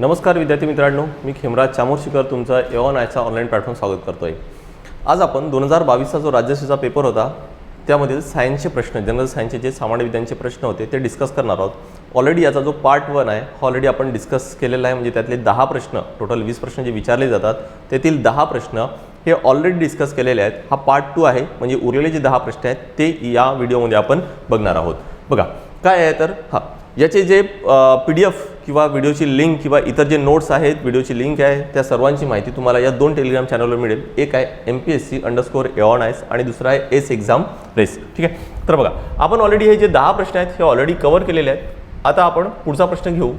नमस्कार विद्यार्थी मित्रांनो मी खेमराज चामोर्शीकर तुमचा एवन आयचा ऑनलाईन प्लॅटफॉर्म स्वागत करतोय. आज आपण दोन हजार बावीसचा जो राज्यसेचा पेपर होता त्यामध्ये सायन्सचे प्रश्न जनरल सायन्सचे जे सामान्य विज्ञानचे प्रश्न होते ते डिस्कस करणार आहोत. ऑलरेडी याचा जो पार्ट वन आहे ऑलरेडी आपण डिस्कस केलेला आहे म्हणजे त्यातले दहा प्रश्न टोटल वीस प्रश्न जे विचारले जातात त्यातील दहा प्रश्न हे ऑलरेडी डिस्कस केलेले आहेत. हा पार्ट टू आहे म्हणजे उरलेले जे दहा प्रश्न आहेत ते या व्हिडिओमध्ये आपण बघणार आहोत. बघा काय आहे तर हां याचे जे पी डी एफ किंवा व्हिडिओची लिंक किंवा इतर जे नोट्स आहेत व्हिडिओची लिंक आहे त्या सर्वांची माहिती तुम्हाला या दोन टेलिग्राम चॅनलवर मिळेल. एक आहे M P S C underscore aeon IAS आणि दुसरा आहे एस एक्झाम रेस ठीक आहे? तर बघा आपण ऑलरेडी हे जे दहा प्रश्न आहेत हे ऑलरेडी कवर केलेले आहेत. आता आपण पुढचा प्रश्न घेऊ.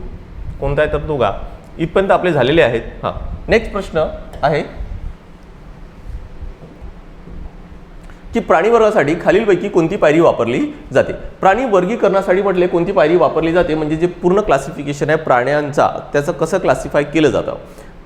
कोणता आहे तर तो गा इथपर्यंत आपले झालेले आहेत. हां. नेक्स्ट प्रश्न आहे की प्राणी वर्गासाठी खालीलपैकी कोणती पायरी वापरली जाते? प्राणी वर्गीकरणासाठी म्हटले कोणती पायरी वापरली जाते? म्हणजे जे पूर्ण क्लासिफिकेशन आहे प्राण्यांचा त्याचं कसं क्लासिफाय केलं जातं?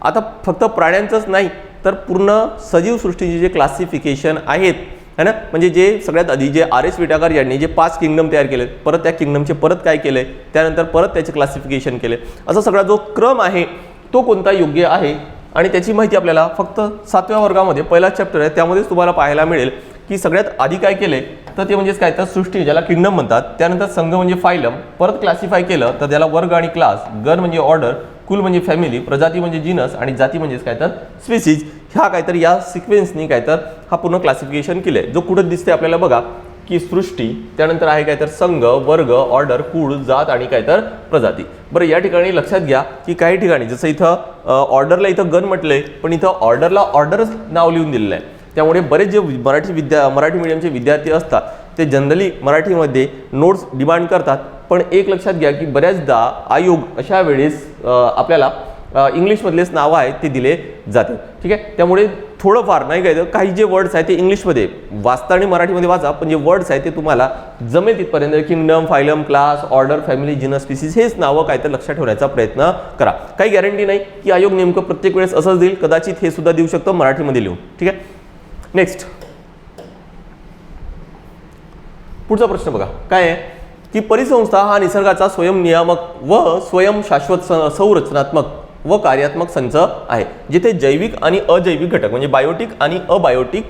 आता फक्त प्राण्यांचंच नाही तर पूर्ण सजीव सृष्टीचे जे क्लासिफिकेशन आहेत है ना? म्हणजे जे सगळ्यात आधी जे आर एस विटाकार यांनी जे पाच किंगडम तयार केले परत त्या किंगडमचे परत काय केले? त्यानंतर परत त्याचे क्लासिफिकेशन केले. असा सगळा जो क्रम आहे तो कोणता योग्य आहे? आणि त्याची माहिती आपल्याला फक्त सातव्या वर्गामध्ये पहिला चॅप्टर आहे त्यामध्येच तुम्हाला पाहायला मिळेल. की सगळ्यात आधी काय केले तर ते म्हणजेच काय तर सृष्टी ज्याला किंगडम म्हणतात त्यानंतर संघ म्हणजे फायलम परत क्लासिफाय केलं तर त्याला वर्ग आणि क्लास गण म्हणजे ऑर्डर कुल म्हणजे फॅमिली प्रजाती म्हणजे जिनस आणि जाती म्हणजेच काय तर स्पेसिज ह्या काहीतरी या सिक्वेन्सनी काय तर हा पूर्ण क्लासिफिकेशन केलंय. जो कुठं दिसते आपल्याला बघा की सृष्टी त्यानंतर आहे काय तर संघ वर्ग ऑर्डर कुळ जात आणि काय तर प्रजाती. बरं या ठिकाणी लक्षात घ्या की काही ठिकाणी जसं इथं ऑर्डरला इथं गण म्हटलंय पण इथं ऑर्डरला ऑर्डरच नाव लिहून दिलेलं आहे. त्यामुळे बरेच जे मराठी विद्या मराठी मीडियमचे विद्यार्थी असतात ते जनरली मराठीमध्ये नोट्स डिमांड करतात. पण एक लक्षात घ्या की बऱ्याचदा आयोग अशा वेळेस आपल्याला इंग्लिशमधलेच नावं आहेत ते दिले जाते. ठीक आहे? त्यामुळे थोडंफार नाही काय तर काही जे वर्ड्स आहेत ते इंग्लिशमध्ये वाचता आणि मराठीमध्ये वाचा पण जे वर्ड्स आहेत ते तुम्हाला जमेल तिथपर्यंत. Kingdom phylum class order family genus species हेच नावं काय तर लक्षात ठेवण्याचा प्रयत्न करा. काही गॅरंटी नाही की आयोग नेमकं प्रत्येक वेळेस असंच देईल. कदाचित हे सुद्धा देऊ शकतं मराठीमध्ये लिहून. ठीक आहे? नेक्स्ट पुढचा प्रश्न बघा. काय आहे? की परिसंस्था हा निसर्गाचा स्वयंनियामक व स्वयं शाश्वत स- संरचनात्मक व कार्यात्मक संच आहे. जिथे जैविक आणि अजैविक घटक म्हणजे बायोटिक आणि अबायोटिक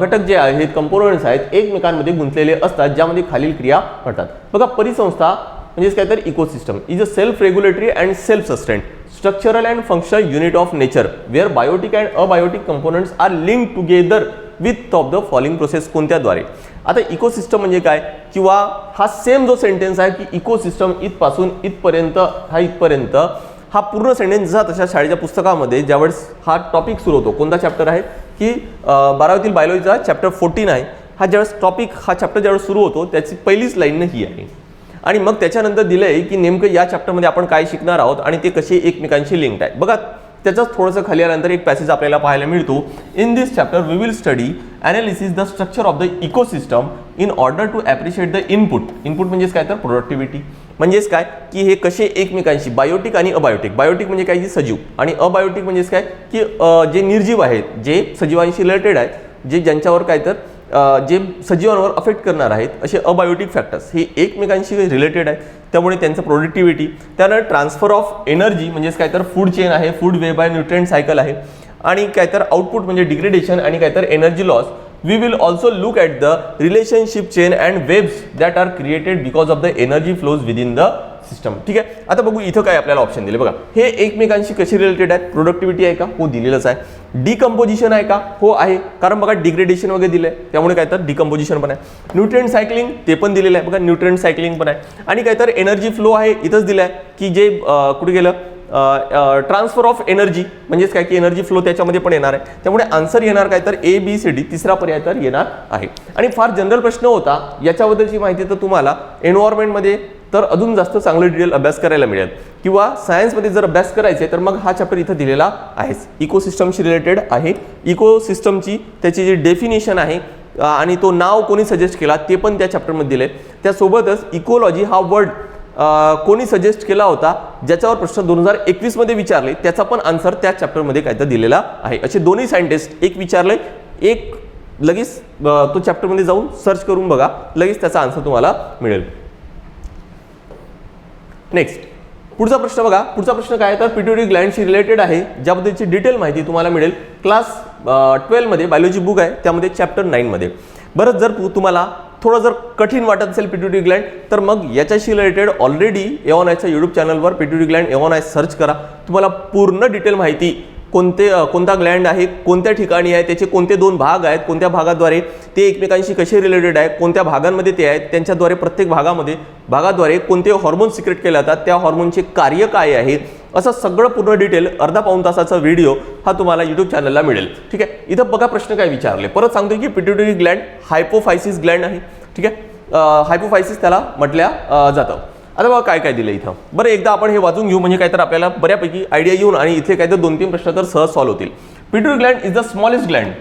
घटक जे आहेत कंपोनंट्स आहेत एकमेकांमध्ये गुंतलेले असतात ज्यामध्ये खालील क्रिया घडतात. बघा परिसंस्था म्हणजेच काय तर ecosystem is a self regulatory and self sustained structural and functional unit of nature where biotic and abiotic components are linked together with of the following process कोणत्याद्वारे आता इकोसिस्टम म्हणजे काय? किंवा हा सेम जो सेंटेन्स आहे की इकोसिस्टम इथपासून इथपर्यंत हा इथपर्यंत हा पूर्ण सेंटेन्स जसा तशा शाळेच्या पुस्तकामध्ये ज्यावेळेस हा टॉपिक सुरू होतो. कोणता चॅप्टर आहे? की बारावीतील बायोलॉजीचा चॅप्टर फोर्टीन आहे. हा ज्यावेळेस टॉपिक हा चॅप्टर ज्यावेळेस सुरू होतो त्याची पहिलीच लाईन ही आहे. आणि मग त्याच्यानंतर दिलं आहे की नेमकं या चॅप्टरमध्ये आपण काय शिकणार आहोत आणि ते कसे एकमेकांशी लिंक्ड आहे बघा त्याचंच थोडंसं खाली आल्यानंतर एक पॅसेज आपल्याला पाहायला मिळतो. In this chapter we will study analysis the structure of the ecosystem in order to appreciate the input input म्हणजेच काय तर? प्रोडक्टिव्हिटी म्हणजेच काय? की हे कसे एकमेकांशी बायोटिक आणि अबायोटिक बायोटिक म्हणजे काय? की सजीव. आणि अबायोटिक म्हणजेच काय? की जे निर्जीव आहेत जे सजीवांशी रिलेटेड आहेत जे ज्यांच्यावर काय तर जे सजीवांवर अफेक्ट करणार आहेत असे अबायोटिक फॅक्टर्स हे एकमेकांशी रिलेटेड आहे त्यामुळे त्यांचं प्रोडक्टिव्हिटी त्यानंतर ट्रान्सफर ऑफ एनर्जी म्हणजेच काय तर फूड चेन आहे फूड वेब आहे न्यूट्रिएंट सायकल आहे. आणि काय तर आउटपुट म्हणजे डिग्रेडेशन आणि काय तर energy loss we will also look at the relationship chain and webs that are created because of the energy flows within the system ठीक आहे? आता बघू इथं काय आपल्याला ऑप्शन दिले. बघा हे एकमेकांशी कशी रिलेटेड आहेत? प्रोडक्टिव्हिटी आहे का? हो दिलेलंच आहे. डिकम्पोजिशन आहे का? हो आहे. कारण बघा डिग्रेडेशन वगैरे दिलं आहे त्यामुळे काय तर डिकम्पोजिशन पण आहे. न्यूट्रिएंट सायकलिंग ते पण दिलेलं आहे. बघा न्यूट्रिएंट सायकलिंग पण आहे. आणि काय तर एनर्जी फ्लो आहे इथंच दिलं आहे की जे कुठे गेलं? ट्रान्सफर ऑफ एनर्जी म्हणजेच काय? की एनर्जी फ्लो त्याच्यामध्ये पण येणार आहे. त्यामुळे आन्सर येणार काय तर ए बी सी डी तिसरा पर्याय तर येणार आहे. आणि फार जनरल प्रश्न होता. याच्याबद्दलची माहिती तर तुम्हाला एन्व्हायरमेंटमध्ये तर अजून जास्त चांगले डिटेल अभ्यास करायला मिळेल. किंवा सायन्समध्ये जर अभ्यास करायचे तर मग हा चॅप्टर इथं दिलेला आहेच. इकोसिस्टमशी रिलेटेड आहे. इकोसिस्टमची त्याची जी डेफिनेशन आहे आणि तो नाव कोणी सजेस्ट केला ते पण त्या चॅप्टरमध्ये दिले त्यासोबतच इकोलॉजी हा वर्ड कोणी सजेस्ट केला होता ज्याच्यावर प्रश्न दोन हजार एकवीसमध्ये विचारले त्याचा पण आन्सर त्या चॅप्टरमध्ये काय तर दिलेला आहे. असे दोन्ही सायंटिस्ट एक विचारले एक लगेच तो चॅप्टरमध्ये जाऊन सर्च करून बघा लगेच त्याचा आन्सर तुम्हाला मिळेल. नेक्स्ट पुढचा प्रश्न बघा. पुढचा प्रश्न काय तर पिट्युटरी ग्लँडशी रिलेटेड आहे. ज्याबद्दलची डिटेल माहिती तुम्हाला मिळेल. क्लास ट्वेल्वमध्ये बायोलॉजी बुक आहे. त्यामध्ये चॅप्टर नाईनमध्ये बरंच जर तुम्हाला थोडं जर कठीण वाटत असेल पिट्युटरी ग्लँड तर मग याच्याशी रिलेटेड ऑलरेडी एवॉन आयच्या यूट्यूब चॅनलवर pituitary gland Avon I search करा. तुम्हाला पूर्ण डिटेल माहिती कोणते कोणता ग्लँड आहे कोणत्या ठिकाणी आहे त्याचे कोणते दोन भाग आहेत कोणत्या भागाद्वारे ते एकमेकांशी कसे रिलेटेड आहे कोणत्या भागांमध्ये ते आहेत त्यांच्याद्वारे प्रत्येक भागामध्ये भागाद्वारे कोणते हॉर्मोन सिक्रेट केले जातात त्या हॉर्मोनचे कार्य काय आहे असं सगळं पूर्ण डिटेल अर्धा पाऊन तासाचा व्हिडिओ हा तुम्हाला युट्यूब चॅनलला मिळेल. ठीक आहे? इथं बघा प्रश्न काय विचारले. परत सांगतो की पिट्युटरी ग्लँड हायपोफायसिस ग्लँड आहे. ठीक आहे? हायपोफायसिस त्याला म्हटल्या जातं. आता बघा काय काय दिलं इथं? बरं एकदा आपण हे वाचून घेऊ म्हणजे काय तर आपल्याला बऱ्यापैकी आयडिया येऊन आणि इथे काय तर दोन तीन प्रश्न तर सहज सॉल्व्ह होतील. Pituitary gland is the smallest gland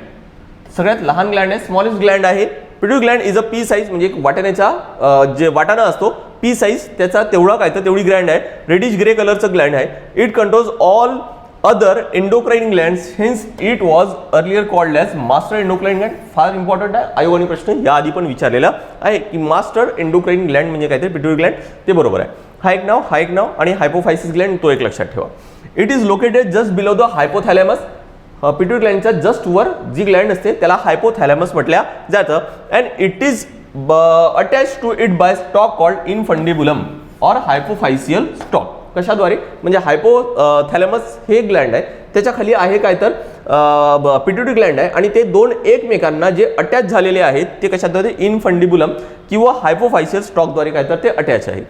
सगळ्यात लहान ग्लँड आहे स्मॉलेस्ट ग्लँड आहे. Pituitary gland is a pea size म्हणजे एक वाटाण्याचा जे वाटाणा असतो पी साईज त्याचा तेवढा काय तर तेवढी ग्लँड आहे. रेडिश ग्रे कलरचं ग्लँड आहे. It controls all other endocrine glands hence it was earlier called as master endocrine gland फार इम्पॉर्टंट आहे. आयोगाने प्रश्न याआधी पण विचारलेला आहे की मास्टर एंडोक्राईन ग्लँड म्हणजे काय ते पिट्युरी ग्लँड ते बरोबर आहे. हा एक नाव हा एक नाव आणि हायपोफायसिस ग्लँड तो एक लक्षात ठेवा. It is located just below the hypothalamus pituitary ग्लँडच्या just वर जी ग्लँड असते त्याला हायपोथॅलेमस म्हटल्या जातं. And it is attach to it by stalk called infundibulum or hypophyseal stalk कशाद्वारे? म्हणजे हायपो थॅलेमस हे ग्लँड आहे. त्याच्याखाली आहे काय तर पिट्युटरी ग्लँड आहे. आणि ते दोन एकमेकांना जे अटॅच झालेले आहेत ते कशाद्वारे? इनफंडिबुलम किंवा हायपोफायसियल स्टॉकद्वारे काय तर ते अटॅच आहे.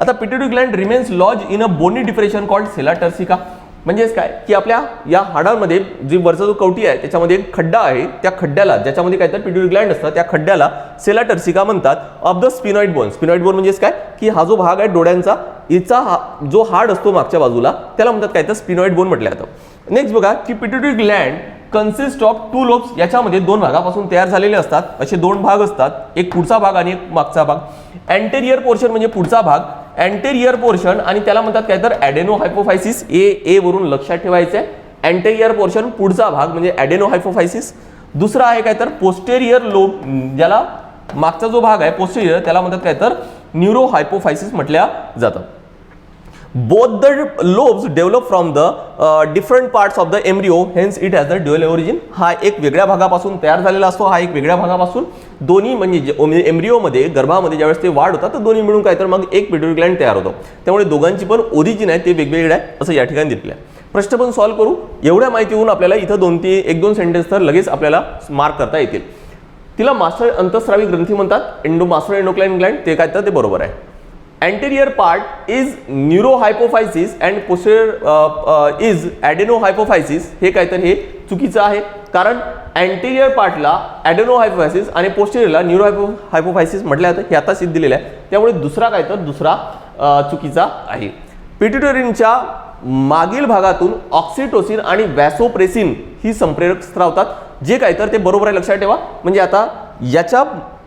आता pituitary gland remains lodge in a bony depression called sella turcica म्हणजेच काय? की आपल्या या हाडांमध्ये जी वरचा जो कवटी आहे त्याच्यामध्ये एक खड्डा आहे त्या खड्ड्याला ज्याच्यामध्ये काय तर पिट्युटरी ग्लँड असतं त्या खड्ड्याला सेलाटर्सिका म्हणतात. Of the sphenoid bone sphenoid bone म्हणजेच काय? की हा जो भाग आहे डोळ्यांचा हिचा हा जो हाड असतो मागच्या बाजूला त्याला म्हणतात काय? तर स्पिनॉइड बोन म्हटलं जातं. नेक्स्ट बघा की pituitary gland consist of two lobes याच्यामध्ये दोन भागापासून तयार झालेले असतात. असे दोन भाग असतात. एक पुढचा भाग आणि एक मागचा भाग. अँटेरियर पोर्शन म्हणजे पुढचा भाग. अँटेरियर पोर्शन आणि त्याला म्हणतात काय तर ॲडेनो हायपोफायसिस ए ए वरून लक्षात ठेवायचं आहे अँटेरियर पोर्शन पुढचा भाग म्हणजे ॲडेनो हायपोफायसिस दुसरा आहे काय तर पोस्टेरियर लोब ज्याला मागचा जो भाग आहे पोस्टेरियर त्याला म्हणतात काय तर न्यूरो हायपोफायसिस म्हटल्या जातं. Both the lobes develop from the uh, different parts of the embryo hence it has the dual origin. हा एक वेगळ्या भागापासून तयार झालेला असतो हा एक वेगळ्या भागापासून. दोन्ही म्हणजे एम्ब्रिओमध्ये गर्भामध्ये ज्यावेळेस ते वाढ होतात तर दोन्ही मिळून काय तर मग एक पिट्युटरी ग्लँड तयार होतो. त्यामुळे दोघांची पण ओरिजिन आहे ते वेगवेगळे आहे असं या ठिकाणी दिलेलं आहे. प्रश्न पण सॉल्व्ह करू. एवढ्या माहितीहून आपल्याला इथं दोन तीन एक दोन सेंटेन्स तर लगेच आपल्याला मार्क करता येतील. तिला मास्टर अंतस्रावी ग्रंथी म्हणतात. एंडो मास्टर एंडोक्लाइन ग्लँड ते काय तर ते बरोबर आहे. Anterior part is neurohypophysis and posterior uh, uh, is adenohypophysis. हे काय तर हे चुकीचं आहे. कारण अँटेरियर पार्टला ॲडेनोहायपोफायसिस आणि पोस्टेरियरला न्यूरो हायपोफायसिस म्हटलं जातं. हे आता सिद्ध दिलेलं आहे. त्यामुळे दुसरा काय तर दुसरा चुकीचा आहे. पिट्युटरीनच्या मागील भागातून ऑक्सिटोसिन आणि वॅसोप्रेसिन ही संप्रेरक स्त्रावतात जे काय तर ते बरोबर आहे लक्षात ठेवा. म्हणजे आता याच्या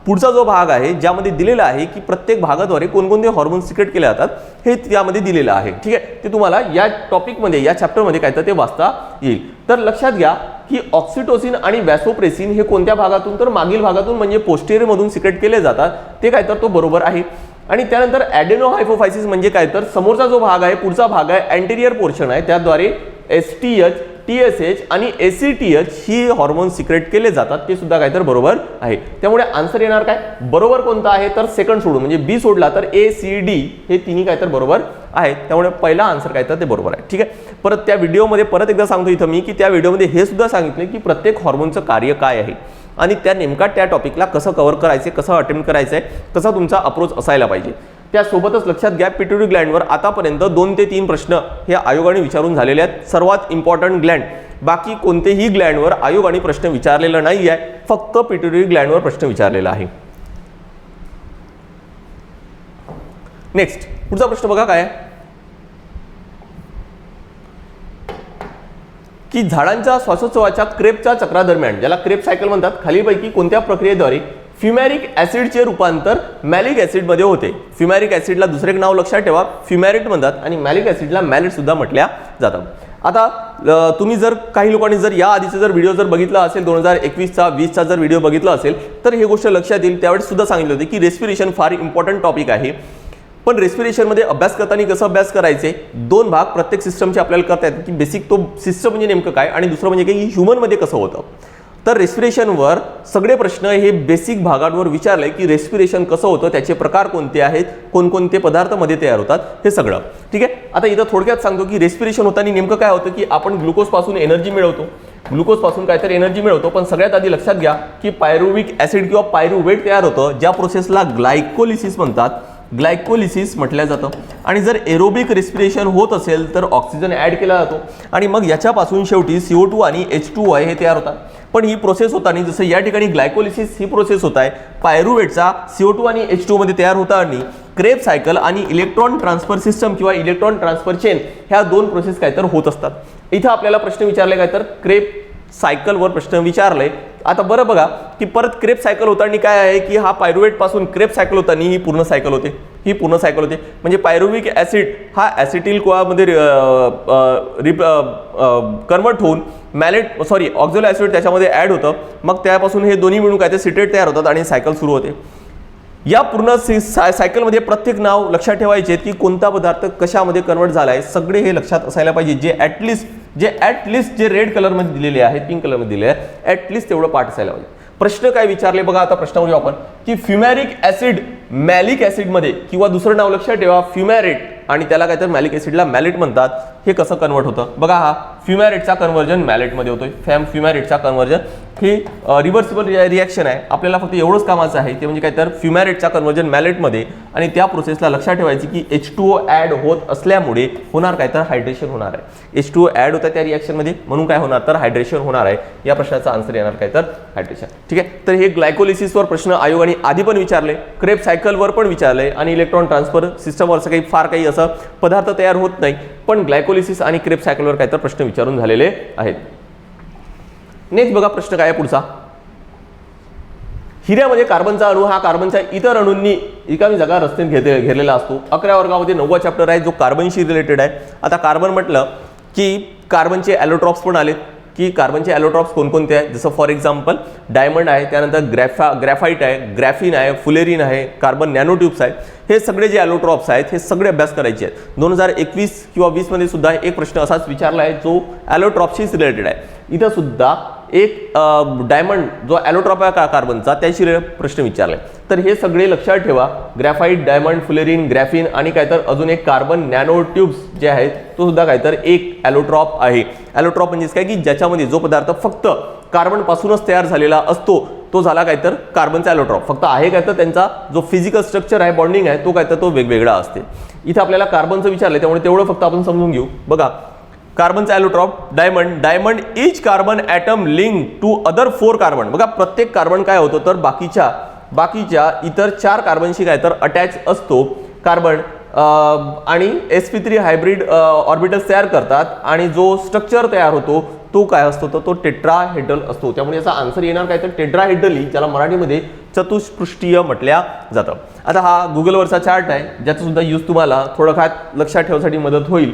पुढचा जो भाग आहे ज्यामध्ये दिलेला आहे की प्रत्येक भागाद्वारे कोणकोणते हॉर्मोन सिक्रेट केले जातात हे त्यामध्ये दिलेलं आहे. ठीक आहे? ते तुम्हाला या टॉपिकमध्ये या चॅप्टरमध्ये काय तर ते वाचता येईल. तर लक्षात घ्या की ऑक्सिटोसिन आणि वॅसोप्रेसिन हे कोणत्या भागातून तर मागील भागातून म्हणजे पोस्टेरियरमधून सिक्रेट केले जातात. ते काय तर तो बरोबर आहे. आणि त्यानंतर ॲडेनो हायफोफायसिस म्हणजे काय? तर समोरचा जो भाग आहे पुढचा भाग आहे अँटेरियर पोर्शन आहे. त्याद्वारे S T H T S H आणि ए सी टी एच ही हॉर्मोन सिक्रेट केले जातात ते सुद्धा काय तर बरोबर आहे. त्यामुळे आन्सर येणार काय? बरोबर कोणता आहे? तर सेकंड सोडून म्हणजे बी सोडला तर ए सी डी हे तिन्ही काय तर बरोबर आहे त्यामुळे पहिला आन्सर काय तर ते बरोबर आहे. ठीक आहे? परत त्या व्हिडिओमध्ये परत एकदा सांगतो इथं मी की त्या व्हिडिओमध्ये हे सुद्धा सांगितले की प्रत्येक हॉर्मोनचं कार्य काय आहे? आणि त्या नेमका त्या टॉपिकला कसं कव्हर करायचं कसं अटेम्प्ट करायचं आहे कसा तुमचा अप्रोच असायला पाहिजे? त्यासोबतच लक्षात घ्या पिट्युटरी ग्लँडवर आतापर्यंत दोन ते तीन प्रश्न हे आयोगाने विचारून झालेले आहेत. सर्वात इम्पॉर्टंट ग्लँड बाकी कोणतेही ग्लँडवर आयोगाने प्रश्न विचारलेला नाही आहे फक्त पिट्युटरी ग्लँडवर प्रश्न विचारलेला आहे. नेक्स्ट पुढचा प्रश्न बघा काय की झाडांच्या श्वासोत्सवाच्या क्रेपच्या चक्रादरम्यान ज्याला क्रेप सायकल म्हणतात खालीलपैकी कोणत्या प्रक्रियेद्वारे फ्युमॅरिक ॲसिडचे रूपांतर मॅलिक ॲसिडमध्ये होते. फ्युमॅरिक ॲसिडला दुसरे एक नाव लक्षात ठेवा. फ्युमॅरिट म्हणतात आणि मॅलिक ॲसिडला मॅलिटसुद्धा म्हटल्या जातात. आता तुम्ही जर काही लोकांनी जर या आधीचा जर व्हिडिओ जर बघितला असेल दोन हजार एकवीसचा वीसचा जर व्हिडिओ बघितला असेल तर हे गोष्ट लक्षात येईल. त्यावेळेस सुद्धा सांगितलं होते की रेस्पिरेशन फार इम्पॉर्टंट टॉपिक आहे. पण रेस्पिरेशनमध्ये अभ्यास करताना कसं अभ्यास करायचे? दोन भाग प्रत्येक सिस्टमचे आपल्याला करता येतात की बेसिक तो सिस्टम म्हणजे नेमकं काय आणि दुसरं म्हणजे काही की ह्युमनमध्ये कसं होतं. तर रेस्पिरेशनवर सगळे प्रश्न हे बेसिक भागांवर विचारले की रेस्पिरेशन कसं होतं त्याचे प्रकार कोणते आहेत कोणकोणते पदार्थमध्ये तयार होतात हे सगळं. ठीक आहे? आता इथं थोडक्यात सांगतो की रेस्पिरेशन होताना नेमकं काय होतं की आपण ग्लुकोजपासून एनर्जी मिळवतो. ग्लुकोजपासून काहीतरी एनर्जी मिळवतो पण सगळ्यात आधी लक्षात घ्या की पायरुविक ॲसिड किंवा पायरुवेट तयार होतं ज्या प्रोसेसला ग्लायकोलिसिस म्हणतात. ग्लायकोलिसिस म्हटलं जातं. आणि जर एरोबिक रेस्पिरेशन होत असेल तर ऑक्सिजन ॲड केला जातो. आणि मग याच्यापासून शेवटी सी ओ टू आणि एच टू आय हे तयार होतात. पण ही प्रोसेस होताना जसं या ठिकाणी ग्लायकोलिसिस ही प्रोसेस होत आहे पायरुवेटचा सीओ टू आणि एच टू मध्ये तयार होताना क्रेप सायकल आणि इलेक्ट्रॉन ट्रान्सफर सिस्टम किंवा इलेक्ट्रॉन ट्रान्सफर चेन ह्या दोन प्रोसेस काय तर होत असतात. इथं आपल्याला प्रश्न विचारले काय तर क्रेप सायकलवर प्रश्न विचारले. आता बरं बघा की परत क्रेप सायकल होताना काय आहे की हा पायरुवेटपासून क्रेप सायकल होताना ही पूर्ण सायकल होते. ही पूर्ण सायकल होते म्हणजे पायरुविक ॲसिड हा ॲसिटिल कोआमध्ये रिप कन्वर्ट होऊन मॅलेट सॉरी ऑक्झोलो ॲसिड त्याच्यामध्ये ॲड होतं. मग त्यापासून हे दोन्ही मिळून काय ते सिटेट तयार होतात आणि सायकल सुरू होते. या पूर्ण सी साय सायकलमध्ये प्रत्येक नाव लक्षात ठेवायचे की कोणता पदार्थ कशामध्ये कन्वर्ट झाला आहे सगळे हे लक्षात असायला पाहिजे. जे ॲटलिस्ट जे ॲटलिस्ट जे रेड कलरमध्ये दिलेले आहेत पिंक कलरमध्ये दिलेले आहे ॲटलिस्ट तेवढं पाठ असायला पाहिजे. प्रश्न काय विचारले? बघा आता प्रश्नामध्ये आपण. की फ्युमॅरिक ॲसिड मॅलिक ॲसिडमध्ये किंवा दुसरं नाव लक्षात ठेवा फ्युमॅरेट. आणि त्याला काय तर मॅलिक ॲसिडला मॅलेट म्हणतात. हे कसं कन्वर्ट होतं? बघा हा फ्युमॅरेटचा कन्व्हर्जन मॅलेटमध्ये होतोय. फॅम फ्युमॅरेटचा कन्व्हर्जन हे रिव्हर्सिबल रिॲक्शन आहे. आपल्याला फक्त एवढंच कामाचं आहे ते म्हणजे काय तर फ्युमॅरेटचा कन्व्हर्जन मॅलेटमध्ये आणि त्या प्रोसेसला लक्षात ठेवायची की एच टू ओ ॲड होत असल्यामुळे होणार काय तर हायड्रेशन होणार आहे. एच टू ओ ॲड होतं त्या रिॲक्शनमध्ये म्हणून काय होणार तर हायड्रेशन होणार आहे. या प्रश्नाचा आन्सर येणार काय तर हायड्रेशन ठीक आहे? तर हे ग्लायकोलिसिसवर प्रश्न आयोगाने आधी पण विचारले क्रेप सायकलवर पण विचारले आणि इलेक्ट्रॉन ट्रान्सफर सिस्टमवर असं काही फार काही असं पदार्थ तयार होत नाही. पण ग्लायकोलिसिस आणि क्रेप सायकलवर काय तर प्रश्न विचारून झालेले आहेत. नेक्स्ट बघा प्रश्न काय आहे पुढचा. हिऱ्यामध्ये कार्बनचा अणू हा कार्बनच्या इतर अणूंनी रिकामी जागा रस्त्यात घेते घेरलेला असतो. अकरा वर्गामध्ये नववा चॅप्टर आहे जो कार्बनशी रिलेटेड आहे. आता कार्बन म्हटलं की कार्बनचे ॲलोट्रॉप्स पण आलेत. की कार्बनचे ॲलोट्रॉप्स कोणकोणते आहेत? जसं फॉर एक्झाम्पल डायमंड आहे त्यानंतर ग्रॅफा ग्रॅफाईट आहे ग्रॅफिन आहे फुलेरिन आहे कार्बन नॅनोट्यूब्स आहेत हे सगळे जे ॲलोट्रॉप्स आहेत हे सगळे अभ्यास करायचे आहेत. दोन हजार एकवीस किंवा वीसमध्ये सुद्धा एक प्रश्न असाच विचारला आहे जो ॲलोट्रॉपशीच रिलेटेड आहे. इथं सुद्धा एक डायमंड जो ॲलोट्रॉपा आहे का कार्बनचा त्याशी प्रश्न विचारले. तर हे सगळे लक्षात ठेवा. ग्रॅफाईट डायमंड फुलेरिन ग्रॅफिन आणि काय तर अजून एक कार्बन नॅनो ट्यूब्स जे आहेत तो सुद्धा काय तर एक ॲलोट्रॉप आहे. ॲलोट्रॉप म्हणजेच काय? की ज्याच्यामध्ये जो पदार्थ फक्त कार्बनपासूनच तयार झालेला असतो तो झाला काय तर कार्बनचा ॲलोट्रॉप फक्त आहे काय तर त्यांचा जो फिजिकल स्ट्रक्चर आहे बॉन्डिंग आहे तो काय तर तो वेगवेगळा असते. इथं आपल्याला कार्बनचं विचारलं त्यामुळे तेवढं फक्त आपण समजून घेऊ. बघा कार्बनचा allotrope diamond diamond each carbon atom link to other four carbon बघा प्रत्येक कार्बन काय होतं? तर बाकीच्या बाकीच्या इतर चार कार्बनशी काय तर अटॅच असतो. कार्बन आणि S P three hybrid orbitals तयार करतात. आणि जो स्ट्रक्चर तयार होतो तो काय असतो? तर तो टेट्राहेड्रल असतो. त्यामुळे याचा आन्सर येणार काय तर टेट्राहेड्रली ज्याला मराठीमध्ये चतुष्पृष्टीय म्हटल्या जातं. आता हा गुगलवरचा चार्ट आहे ज्याचा सुद्धा यूज तुम्हाला थोडं खात लक्षात ठेवण्यासाठी मदत होईल.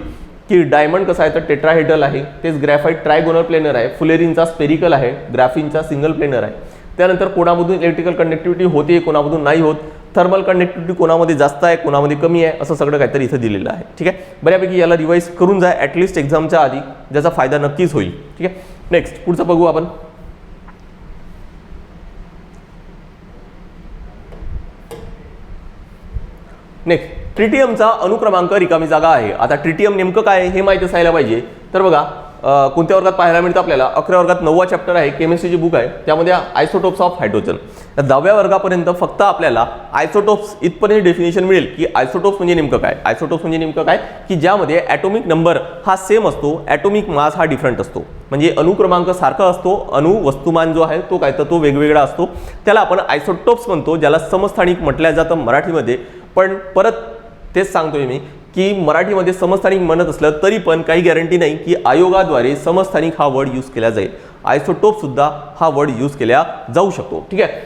की डायमंड कसं आहे तर टेट्राहेडल आहे तेच ग्रॅफाईट ट्रायगोनल प्लेनर आहे फुलेरिनचा स्पेरिकल आहे ग्राफिनचा सिंगल प्लेनर आहे. त्यानंतर कोणामधून इलेक्ट्रिकल कनेक्टिव्हिटी होते कोणामधून नाही होत थर्मल कनेक्टिव्हिटी कोणामध्ये जास्त आहे कोणामध्ये कमी आहे असं सगळं काहीतरी इथं दिलेलं आहे. ठीक आहे? बऱ्यापैकी याला रिवाईज करून जा ॲटलिस्ट एक्झामच्या आधी ज्याचा फायदा नक्कीच होईल. ठीक आहे? नेक्स्ट पुढचं बघू आपण. नेक्स्ट ट्रिटियमचा अनुक्रमांक रिकामी जागा आहे. आता ट्रिटियम नेमकं काय आहे हे माहीत असायला पाहिजे. तर बघा कोणत्या वर्गात पाहायला मिळतं आपल्याला? अकरा वर्गात नववा चॅप्टर आहे केमिस्ट्रीची बुक आहे त्यामध्ये आयसोटोप्स ऑफ हायड्रोजन तर दहाव्या वर्गापर्यंत फक्त आपल्याला आयसोटोप्स इथपर्यंत डेफिनेशन मिळेल की आयसोटोप्स म्हणजे नेमकं काय? आयसोटोप्स म्हणजे नेमकं काय? की ज्यामध्ये ॲटोमिक नंबर हा सेम असतो ॲटोमिक मास हा डिफरंट असतो. म्हणजे अणुक्रमांक सारखा असतो अणु वस्तुमान जो आहे तो काय तर तो वेगवेगळा असतो. त्याला आपण आयसोटोप्स म्हणतो ज्याला समस्थानिक म्हटलं जातं मराठीमध्ये. पण परत तेच सांगतोय मी की मराठीमध्ये समस्थानिक म्हणत असलं तरी पण काही गॅरंटी नाही की आयोगाद्वारे समस्थानिक हा वर्ड यूज केला जाईल. आयसोटोप सुद्धा हा वर्ड यूज केला जाऊ शकतो. ठीक आहे?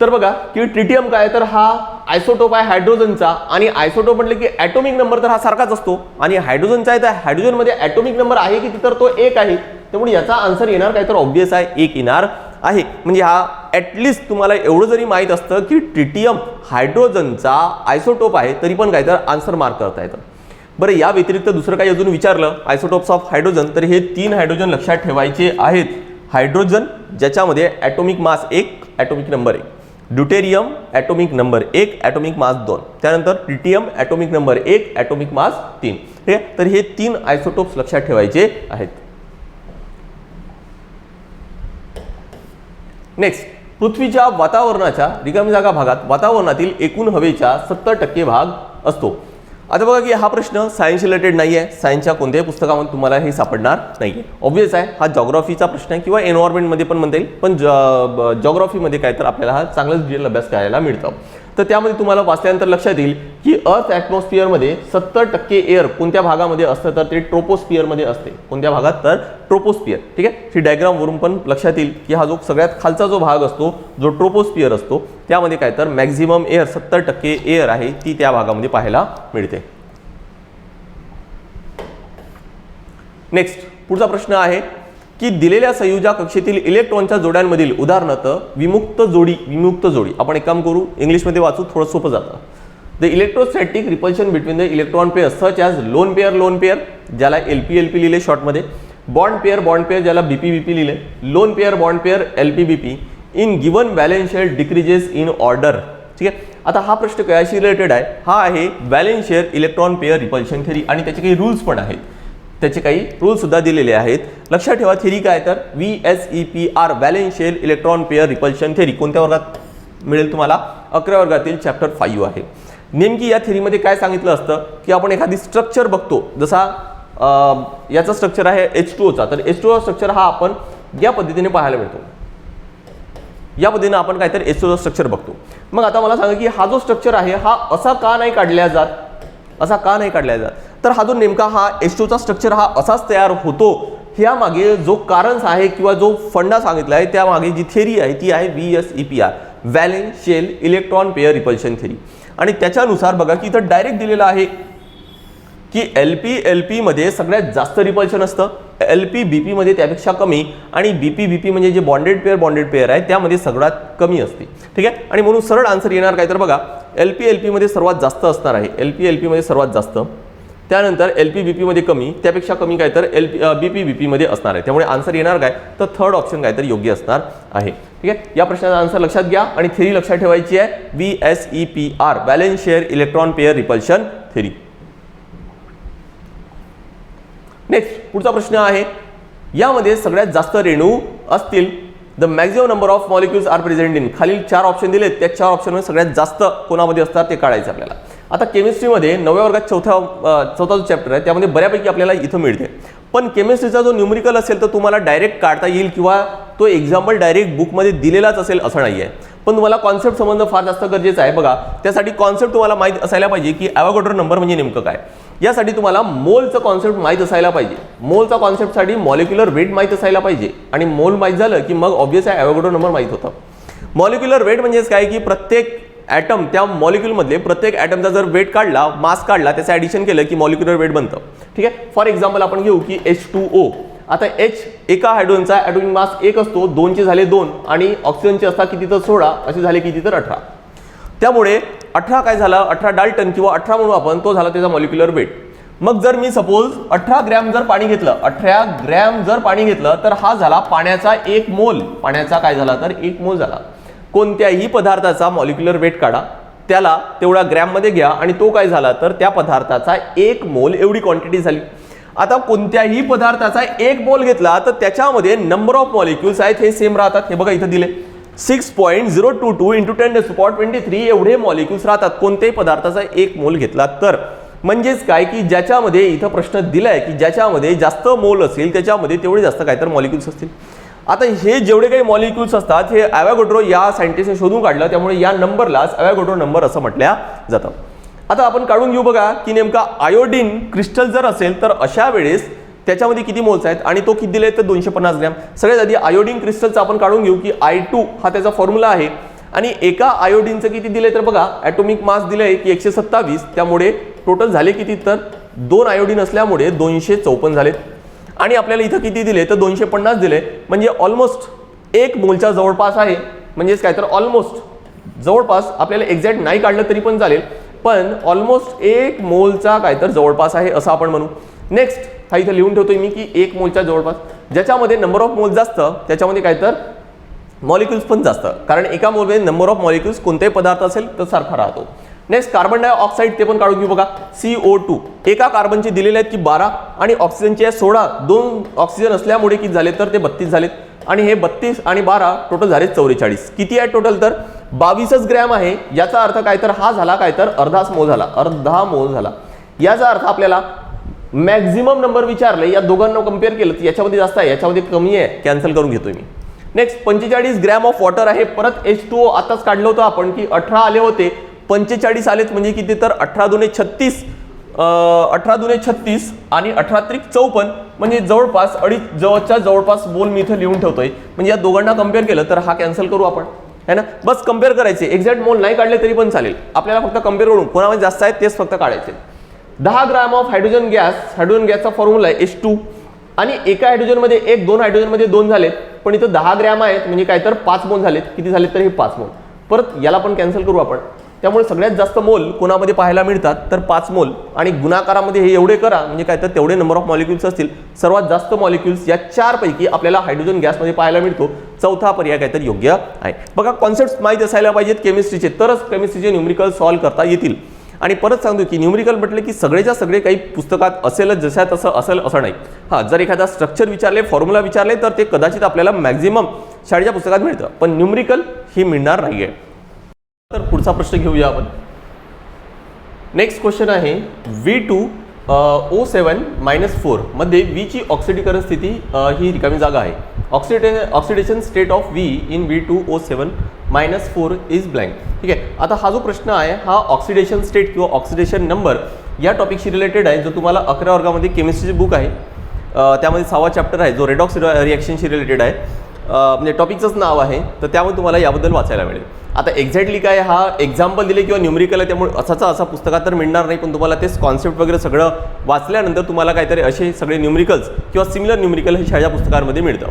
तर बघा की ट्रिटियम काय? तर हा आयसोटोप आहे हायड्रोजनचा आणि आयसोटोप म्हटलं की ॲटोमिक नंबर तर हा सारखाच असतो. आणि हायड्रोजनचा आहे तर हायड्रोजनमध्ये ॲटोमिक नंबर आहे की तर तो एक आहे. त्यामुळे याचा आन्सर येणार काय? तर ऑब्वियस आहे एक येणार आहे. म्हणजे हा ॲटलिस्ट तुम्हाला एवढं जरी माहीत असतं की ट्रिटियम हायड्रोजनचा आयसोटोप आहे तरी पण काय तर आन्सर मार्क करता येतं. बरं या व्यतिरिक्त दुसरं काही अजून विचारलं आयसोटोप्स ऑफ हायड्रोजन तर हे तीन हायड्रोजन लक्षात ठेवायचे आहेत. हायड्रोजन ज्याच्यामध्ये ॲटोमिक मास एक ॲटोमिक नंबर एक. ड्युटेरियम ॲटोमिक नंबर एक ॲटोमिक मास दोन. त्यानंतर ट्रिटियम ॲटोमिक नंबर एक ॲटोमिक मास तीन. ठीक आहे तर हे तीन आयसोटोप्स लक्षात ठेवायचे आहेत. नेक्स्ट. पृथ्वीच्या वातावरणाच्या रिकामी जागा भागात वातावरणातील एकूण हवेच्या सत्तर टक्के भाग असतो. आता बघा की हा प्रश्न सायन्स रिलेटेड नाही आहे सायन्सच्या कोणत्याही पुस्तकामध्ये तुम्हाला हे सापडणार नाही आहे ऑब्वियस आहे हा जॉग्रॉफीचा प्रश्न आहे किंवा एन्व्हायरमेंटमध्ये पण म्हणता येईल. पण जॉग्रॉफीमध्ये काय तर आपल्याला हा चांगलाच डिटेल अभ्यास करायला मिळतो. तर त्यामध्ये तुम्हाला वाचल्यानंतर लक्षात येईल की अर्थ ॲटमॉस्फिअरमध्ये सत्तर टक्के एअर कोणत्या भागामध्ये असतं तर ते ट्रोपोस्फिअरमध्ये असते. कोणत्या भागात? तर ट्रोपोस्फिअर ठीक आहे? ही डायग्रामवरून पण लक्षात येईल की हा जो सगळ्यात खालचा जो भाग असतो जो ट्रोपोस्फिअर असतो त्यामध्ये काय? तर मॅक्झिमम एअर सत्तर टक्के एअर आहे ती त्या भागामध्ये पाहायला मिळते. नेक्स्ट पुढचा प्रश्न आहे की दिलेल्या संयुजा कक्षेतील इलेक्ट्रॉनच्या जोड्यांमधील उदाहरणार्थ विमुक्त जोडी विमुक्त जोडी. आपण एक काम करू इंग्लिशमध्ये वाचू थोडं सोपं जातं. The electrostatic repulsion between the electron pair such as lone pair lone pair ज्याला एल पी एल पी लिहिले शॉर्टमध्ये बॉन्ड पेअर बॉन्ड पेअर ज्याला बी पी बी पी लिहिले. Lone pair bond pair L P B P in given valence shell decreases in order ठीक आहे? आता हा प्रश्न कशाशी रिलेटेड आहे? हा आहे valence shell electron pair repulsion theory आणि त्याचे काही रूल्स पण आहेत. त्याचे काही रूलसुद्धा दिलेले आहेत. लक्षात ठेवा थेरी काय तर? V S E P R valence shell electron pair repulsion theory कोणत्या वर्गात मिळेल तुम्हाला? अकरा वर्गातील चॅप्टर फाईव्ह आहे. नेमकी या थेरीमध्ये काय सांगितलं असतं? की आपण एखादी स्ट्रक्चर बघतो. जसा याचा स्ट्रक्चर आहे एच टू ओचा तर एच टू स्ट्रक्चर हा आपण या पद्धतीने पाहायला मिळतो. या पद्धतीने आपण काहीतरी एसओ स्ट्रक्चर बघतो. मग आता मला सांगा की हा जो स्ट्रक्चर आहे हा असा का नाही काढल्या जात? असा का नाही काढला जात? तर हा जो नेमका हा एस टूचा स्ट्रक्चर हा असाच तयार होतो ह्यामागे जो कारण आहे किंवा जो फंडा सांगितला आहे त्यामागे जी थेरी आहे ती आहे V S E P R valence shell electron pair repulsion theory आणि त्याच्यानुसार बघा की इथं डायरेक्ट दिलेलं आहे की एल पी एल पीमध्ये सगळ्यात जास्त रिपल्शन असतं एल पी बी पीमध्ये त्यापेक्षा कमी आणि बी पी बी पी म्हणजे जे बॉन्डेड पेअर बॉन्डेड पेअर आहे त्यामध्ये सगळ्यात कमी असते. ठीक आहे? आणि म्हणून सरळ आन्सर येणार काय तर बघा एल पी एल पीमध्ये सर्वात जास्त असणार आहे. एल पी एल पीमध्ये सर्वात जास्त. त्यानंतर एल पी बी पीमध्ये कमी त्यापेक्षा कमी काय तर L P B P B पीमध्ये असणार आहे. त्यामुळे आन्सर येणार काय? तर थर्ड ऑप्शन काय तर योग्य असणार आहे. ठीक आहे? या प्रश्नाचा आन्सर लक्षात घ्या आणि थेरी लक्षात ठेवायची आहे. V S E P R valence shell electron pair repulsion theory next पुढचा प्रश्न आहे. यामध्ये सगळ्यात जास्त रेणू असतील. The maximum number of molecules are present in खालील चार ऑप्शन दिले त्या चार ऑप्शनमध्ये सगळ्यात जास्त कोणामध्ये असतात ते काढायचं आपल्याला. आता केमिस्ट्रीमध्ये नवव्या वर्गात चौथ्या चौथा जो चॅप्टर आहे त्यामध्ये बऱ्यापैकी आपल्याला इथं मिळते. पण केमिस्ट्रीचा जो न्यूमरिकल असेल तर तुम्हाला डायरेक्ट काढता येईल किंवा तो एक्झाम्पल डायरेक्ट बुकमध्ये दिलेलाच असेल असं नाही आहे पण तुम्हाला कॉन्सेप्ट समजणं फार जास्त गरजेचं आहे. बघा त्यासाठी कॉन्सेप्ट तुम्हाला माहीत असायला पाहिजे की ॲवोगॅड्रो नंबर म्हणजे नेमकं काय? यासाठी तुम्हाला मोलचं कॉन्सेप्ट माहीत असायला पाहिजे. मोलचा कॉन्सेप्टसाठी मॉलिक्युलर वेट माहीत असायला पाहिजे. आणि मोल माहीत झालं की मग ऑब्वियस आहे ॲवोगॅड्रो नंबर माहीत होतं. मॉलिक्युलर वेट म्हणजेच काय की प्रत्येक ॲटम त्या मॉलिक्युलमधले प्रत्येक ॲटमचा जर वेट काढला मास काढला त्याचं ॲडिशन केलं की मॉलिक्युलर वेट बनतं. ठीक आहे? फॉर एक्झाम्पल आपण घेऊ की एच टू ओ आता एच एका हायड्रोजनचा ॲटोमिक मास एक असतो दोनचे झाले दोन आणि ऑक्सिजनचे असतात किती तर सोळा असे झाले किती तर अठरा. त्यामुळे अठरा काय झाला? अठरा डाल्टन किंवा अठरा म्हणून आपण तो झाला त्याचा मॉलिक्युलर वेट मग जर मी सपोज अठरा ग्रॅम जर पाणी घेतलं अठरा ग्रॅम जर पाणी घेतलं तर हा झाला पाण्याचा एक मोल. पाण्याचा काय झाला तर? एक मोल झाला. कोणत्याही पदार्थाचा मॉलिक्युलर वेट काढा. त्याला तेवढा ग्रॅममध्ये घ्या आणि तो काय झाला तर? त्या पदार्थाचा एक मोल. एवढी क्वांटिटी झाली. आता कोणत्याही पदार्थाचा एक मोल घेतला तर त्याच्यामध्ये नंबर ऑफ मॉलिक्युल्स आहेत हे सेम राहतात. हे बघा इथं दिले. Six point zero two two into ten spot twenty three एवढे मॉलिक्युल्स राहतात. कोणत्याही पदार्थाचा एक मोल घेतला तर. म्हणजेच काय? की ज्याच्यामध्ये इथं प्रश्न दिलाय की ज्याच्यामध्ये जास्त मोल असेल त्याच्यामध्ये तेवढे जास्त काय तर मॉलिक्युल्स असतील. आता हे जेवढे काही मॉलिक्युल्स असतात हे ॲवॅगोड्रो या सायंटिस्टने शोधून काढलं त्यामुळे या नंबरलाच ॲवॅगोड्रो नंबर असं म्हटल्या जातं. आता आपण काढून घेऊ बघा की नेमका आयोडीन क्रिस्टल जर असेल तर अशा वेळेस त्याच्यामध्ये किती मोल्स आहेत आणि तो किती दिले तर दोनशे पन्नास ग्रॅम. सगळ्यात आधी आयोडीन क्रिस्टलचा आपण काढून घेऊ की आय टू हा त्याचा फॉर्म्युला आहे. आणि एका आयोडीनचं किती दिले तर बघा ॲटोमिक मास दिलंय की एकशे सत्तावीस. त्यामुळे टोटल झाले किती तर? दोन आयोडीन असल्यामुळे दोनशे चौपन्न झालेत. आणि आपल्याला इथं किती दिले? तर दोनशे पन्नास दिले. म्हणजे ऑलमोस्ट एक मोलच्या जवळपास आहे. म्हणजेच काय तर ऑलमोस्ट जवळपास आपल्याला एक्झॅक्ट नाही काढलं तरी पण चालेल. पण ऑलमोस्ट एक मोलचा काय तर जवळपास आहे असं आपण म्हणू. नेक्स्ट हा इथं लिहून ठेवतोय मी की एक मोलच्या जवळपास. ज्याच्यामध्ये नंबर ऑफ मोल जास्त त्याच्यामध्ये काय तर मॉलिक्युल्स पण जास्त. कारण एका मोलमध्ये नंबर ऑफ मॉलिक्युल्स कोणताही पदार्थ असेल तर सारखा राहतो. नेक्स्ट कार्बन डायऑक्साईड ते पण काढून घेऊ बघा. सी ओ टू एका कार्बनचे दिलेले आहेत की बारा आणि ऑक्सिजनचे आहे सोळा. दोन ऑक्सिजन असल्यामुळे किती झाले तर ते बत्तीस झालेत. आणि हे बत्तीस आणि बारा टोटल झाले चौवेचाळीस. किती आहे टोटल तर? बावीसच ग्रॅम आहे याचा अर्थ काय तर हा झाला काय तर अर्धाच मोल झाला अर्धा मोल झाला. याचा अर्थ आपल्याला मॅक्झिमम नंबर विचारले या दोघांना कंपेअर केलं तर याच्यामध्ये जास्त आहे याच्यामध्ये कमी आहे कॅन्सल करून घेतोय मी. नेक्स्ट पंचेचाळीस ग्रॅम ऑफ वॉटर आहे परत एच टू आताच काढलं होतं आपण की अठरा आले होते पंचेचाळीस आलेत म्हणजे किती तर अठरा दुने छत्तीस अठरा दुने छत्तीस आणि अठरा त्रिक चौपन्न म्हणजे जवळपास अडीच जवळच्या जवळपास बोल मी इथं लिहून ठेवतोय. म्हणजे या दोघांना कंपेअर केलं तर हा कॅन्सल करू आपण. है ना? बस कंपेअर करायचे. एक्झॅक्ट मोल नाही काढले तरी पण चालेल. आपल्याला फक्त कंपेअर करून. कोणामध्ये जास्त आहेत तेच फक्त काढायचे. दहा gram of hydrogen gas hydrogen गॅसचा फॉर्म्युला आहे एच टू आणि एका हायड्रोजनमध्ये एक दोन हायड्रोजनमध्ये दोन झालेत. पण इथं दहा ग्रॅम आहेत म्हणजे काय तर पाच मोल झालेत. किती झालेत तर हे पाच मोल परत याला पण कॅन्सल करू आपण. त्यामुळे सगळ्यात जास्त मोल कोणामध्ये पाहायला मिळतात? तर पाच मोल. आणि गुणाकारामध्ये हे एवढे करा म्हणजे काय तर तेवढे नंबर ऑफ मॉलिक्युल्स असतील. सर्वात जास्त मॉलिक्युल्स या चारपैकी आपल्याला हायड्रोजन गॅसमध्ये पाहायला मिळतो. चौथा पर्याय काहीतरी योग्य आहे. बघा कॉन्सेप्ट माहीत असायला पाहिजेत केमिस्ट्रीचे तरच केमिस्ट्रीचे न्युमरिकल सॉल्व्ह करता येतील. आणि परत सांगतो की न्युमरिकल म्हटलं की सगळेच्या सगळे काही पुस्तकात असेलच जशा तसं असेल असं नाही. हां जर एखादा स्ट्रक्चर विचारले फॉर्म्युला विचारले तर ते कदाचित आपल्याला मॅक्झिमम शाळेच्या पुस्तकात मिळतं. पण न्युमरिकल ही मिळणार नाही आहे तर पुढचा प्रश्न घेऊया आपण. नेक्स्ट क्वेश्चन आहे V two O seven minus फोरमध्ये वीची ऑक्सिडीकरण स्थिती ही रिकामी जागा आहे. ऑक्सिडे oxidation state of V in V two O seven minus four is blank ठीक आहे? आता हा जो प्रश्न आहे हा ऑक्सिडेशन स्टेट किंवा ऑक्सिडेशन नंबर या टॉपिकशी रिलेटेड आहे जो तुम्हाला अकरा वर्गामध्ये केमिस्ट्रीचे बुक आहे. त्यामध्ये सहावा चॅप्टर आहे जो रेडॉक्स रिॲक्शनशी रिलेटेड आहे. म्हणजे टॉपिकचंच नाव आहे तर त्यामुळे तुम्हाला याबद्दल वाचायला मिळेल. आता एक्झॅक्टली काय हा एक्झाम्पल दिले किंवा न्युमरिकल आहे त्यामुळे असाचा असा पुस्तकात तर मिळणार नाही पण तुम्हाला तेच कॉन्सेप्ट वगैरे सगळं वाचल्यानंतर तुम्हाला काहीतरी असे सगळे न्युमरिकल्स किंवा सिमिलर न्युमरिकल हे शाळेच्या पुस्तकांमध्ये मिळतं.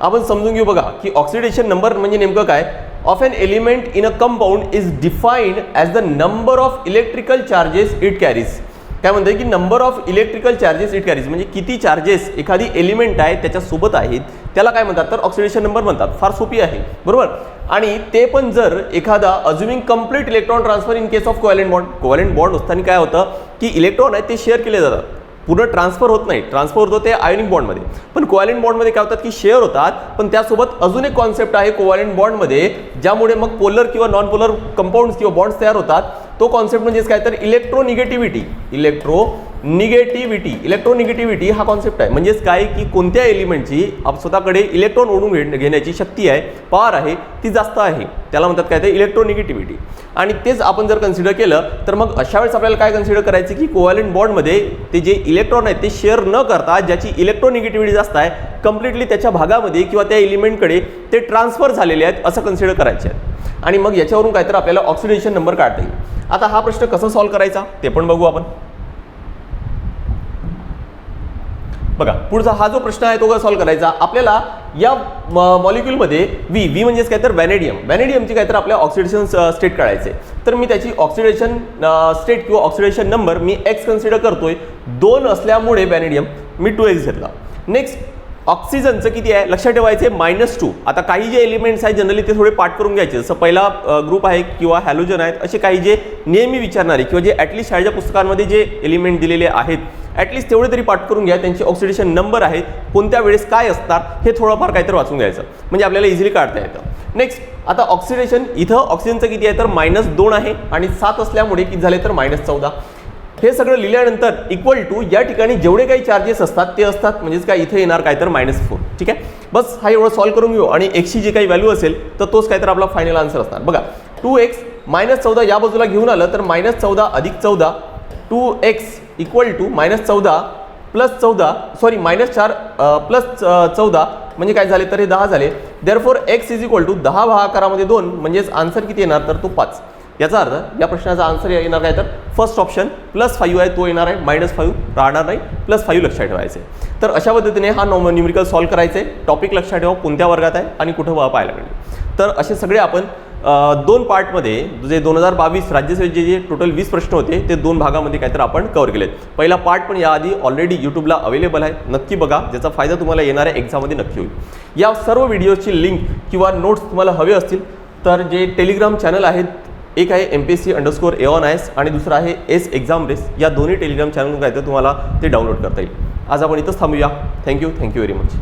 आपण समजून घेऊ बघा की ऑक्सिडेशन नंबर म्हणजे नेमकं काय? Of an element in a compound is defined as the number of electrical charges it carries काय म्हणते की number of electrical charges it carries म्हणजे किती चार्जेस एखादी एलिमेंट आहे त्याच्यासोबत आहेत त्याला काय म्हणतात? तर ऑक्सिडेशन नंबर म्हणतात. फार सोपी आहे. बरोबर? आणि ते पण जर एखादा assuming complete electron transfer in case of covalent bond covalent bond असताना काय होतं? की इलेक्ट्रॉन आहे ते शेअर केले जातात. पूर्ण ट्रान्सफर होत नाही. ट्रान्सफर होतो ते आयोनिक बॉन्डमध्ये पण कोवॅलेंट बॉन्डमध्ये काय होतात की शेअर होतात पण त्यासोबत अजून एक कॉन्सेप्ट आहे कोवॅलेंट बॉन्डमध्ये ज्यामुळे मग पोलर किंवा नॉन पोलर कंपाऊंड्स किंवा बॉन्ड्स तयार होतात. तो कॉन्सेप्ट म्हणजेच काय? तर इलेक्ट्रोनिगेटिव्हिटी इलेक्ट्रो निगेटिव्हिटी इलेक्ट्रोनिगेटिव्हिटी हा कॉन्सेप्ट आहे. म्हणजेच काय? की कोणत्या एलिमेंटची आप स्वतःकडे इलेक्ट्रॉन ओढून घे घेण्याची शक्ती आहे पॉवर आहे ती जास्त आहे. त्याला म्हणतात काय ते? इलेक्ट्रोनिगेटिव्हिटी आणि तेच आपण जर कन्सिडर केलं तर मग अशा वेळेस आपल्याला काय कन्सिडर करायचं की कोवॅलेंट बॉन्डमध्ये ते जे इलेक्ट्रॉन आहेत ते शेअर न करता ज्याची इलेक्ट्रोनिगेटिव्हिटी जास्त आहे कम्प्लिटली त्याच्या भागामध्ये किंवा त्या एलिमेंटकडे ते ट्रान्सफर झालेले आहेत असं कन्सिडर करायचे आहेत. आणि मग याच्यावरून काय तर आपल्याला ऑक्सिडेशन नंबर काढता येईल. आता हा प्रश्न कसा सॉल्व्ह करायचा? ते पण बघू आपण. बघा पुढचा हा जो प्रश्न आहे तो कसा सॉल्व्ह करायचा? आपल्याला या मॉलिक्युलमध्ये व्ही व्ही म्हणजेच काय तर व्हॅनेडियम व्हॅनेडियमची काय तर आपल्या ऑक्सिडेशन स्टेट काढायचे. तर मी त्याची ऑक्सिडेशन स्टेट किंवा ऑक्सिडेशन नंबर मी एक्स कन्सिडर करतोय. दोन असल्यामुळे व्हॅनेडियम मी टू एक्स घेतला. नेक्स्ट ऑक्सिजनचं किती आहे? लक्षात ठेवायचे मायनस टू आता काही जे एलिमेंट्स आहेत जनरली ते थोडे पाठ करून घ्यायचे. जसं पहिला ग्रुप आहे किंवा हॅलोजन आहेत असे काही जे नेहमी विचारणारे किंवा जे ॲटलिस्ट शाळेच्या पुस्तकांमध्ये जे एलिमेंट दिलेले आहेत ॲटलिस्ट तेवढे तरी पाठ करून घ्या. त्यांचे ऑक्सिडेशन नंबर आहेत. कोणत्या वेळेस काय असतात हे थोडंफार काहीतरी वाचून घ्यायचं. म्हणजे आपल्याला इझिली काढता येतं. नेक्स्ट आता ऑक्सिडेशन इथं ऑक्सिजनचं किती आहे? तर मायनस दोन आहे आणि सात असल्यामुळे किती झाले? तर मायनस चौदा. हे सगळं लिहिल्यानंतर इक्वल टू या ठिकाणी जेवढे काही चार्जेस असतात ते असतात. म्हणजेच काय इथे येणार काय तर मायनस फोर ठीक आहे? बस हा एवढं सॉल्व्ह करून घेऊ. आणि एक्सची जी काही व्हॅल्यू असेल तर तोच काय तर आपला फायनल आन्सर असणार. बघा टू एक्स मायनस चौदा या बाजूला घेऊन आलं तर मायनस चौदा अधिक चौदा two X equal to minus चौदा प्लस चौदा सॉरी मायनस चार प्लस चौदा म्हणजे काय झाले तर हे दहा झाले. There four X is equal to दहा भागाकारामध्ये दोन म्हणजेच आन्सर किती येणार? तर तो पाच. याचा अर्थ या प्रश्नाचा आन्सर येणार काय तर फर्स्ट ऑप्शन प्लस फाईव्ह आहे तो येणार आहे मायनस फाईव्ह राहणार नाही प्लस फाईव्ह लक्षात ठेवायचे. तर अशा पद्धतीने हा नॉम न्यूमरिकल सॉल्व करायचे. टॉपिक लक्षात ठेवा कोणत्या वर्गात आहे आणि कुठं वा पाहायला मिळेल. तर असे सगळे आपण दोन पार्टमध्ये जे दोन हजार बावीस राज्यसभेचे जे टोटल वीस प्रश्न होते ते दोन भागामध्ये काहीतरी आपण कव्हर केलेत. पहिला पार्ट पण याआधी ऑलरेडी यूट्यूबला अवेलेबल आहे. नक्की बघा ज्याचा फायदा तुम्हाला येणाऱ्या एक्झाममध्ये नक्की होईल. या सर्व व्हिडिओची लिंक किंवा नोट्स तुम्हाला हवे असतील तर जे टेलिग्राम चॅनल आहेत एक आहे M P S C underscore A on आयस आणि दुसरं आहे एस एक्झाम रेस या दोन्ही टेलिग्राम चॅनल काय तर तुम्हाला ते डाउनलोड करता येईल. आज आपण इथंच थांबूया. Thank you thank you very much